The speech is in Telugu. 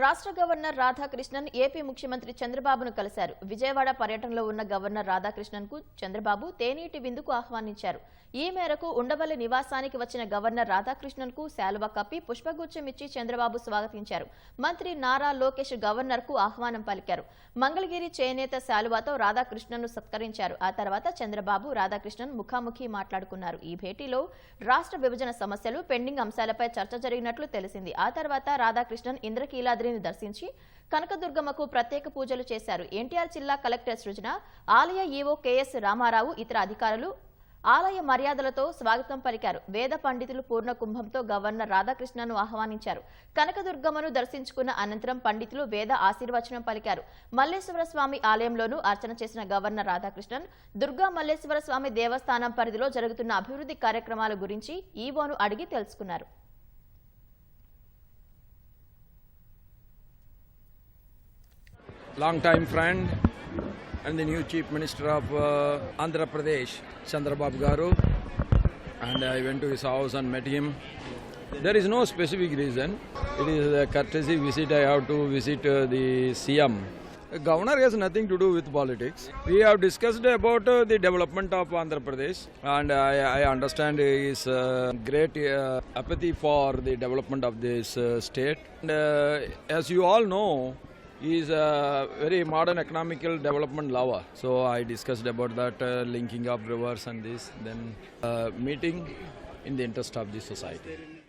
రాష్ట్ర గవర్నర్ రాధాకృష్ణన్ ఏపీ ముఖ్యమంత్రి చంద్రబాబును కలిశారు. విజయవాడ పర్యటనలో ఉన్న గవర్నర్ రాధాకృష్ణన్కు చంద్రబాబు తేనీటి విందుకు ఆహ్వానించారు. ఈ మేరకు ఉండవల్లి నివాసానికి వచ్చిన గవర్నర్ రాధాకృష్ణన్కు శాలువ కప్పి పుష్పగుచ్చం ఇచ్చి చంద్రబాబు స్వాగతించారు. మంత్రి నారా లోకేష్ గవర్నర్కు ఆహ్వానం పలికారు. మంగళగిరి చేనేత శాలువాతో రాధాకృష్ణన్ను సత్కరించారు. ఆ తర్వాత చంద్రబాబు రాధాకృష్ణన్ ముఖాముఖి మాట్లాడుకున్నారు. ఈ భేటీలో రాష్ట్ర విభజన సమస్యలు పెండింగ్ అంశాలపై చర్చ జరిగినట్లు తెలిసింది. ఆ తర్వాత రాధాకృష్ణన్ ఇంద్రకీలాద్రిని దర్శించి కనకదుర్గమ్మకు ప్రత్యేక పూజలు చేశారు. ఎన్టీఆర్ జిల్లా కలెక్టర్ సృజన ఆలయ ఈవో కెఎస్ రామారావు ఇతర అధికారులు ఆలయ మర్యాదలతో స్వాగతం పలికారు. వేద పండితులు పూర్ణ కుంభంతో గవర్నర్ రాధాకృష్ణను ఆహ్వానించారు. కనకదుర్గమ్మను దర్శించుకున్న అనంతరం పండితులు వేద ఆశీర్వచనం పలికారు. మల్లేశ్వర స్వామి ఆలయంలోనూ అర్చన చేసిన గవర్నర్ రాధాకృష్ణన్ దుర్గా మల్లేశ్వర స్వామి దేవస్థానం పరిధిలో జరుగుతున్న అభివృద్ధి కార్యక్రమాల గురించి ఈవోను అడిగి తెలుసుకున్నారు. Long time friend and the new chief minister of uh, Andhra Pradesh, Chandrababu Garu. And I went to his house and met him. There is no specific reason. It is a courtesy visit. I have to visit uh, the CM. The governor has nothing to do with politics. We have discussed about uh, the development of Andhra Pradesh, and I, I understand his uh, great uh, apathy for the development of this uh, state. And, uh, as you all know, is a very modern economical development lover. So I discussed about that uh, linking of rivers and this, then uh, meeting in the interest of the society.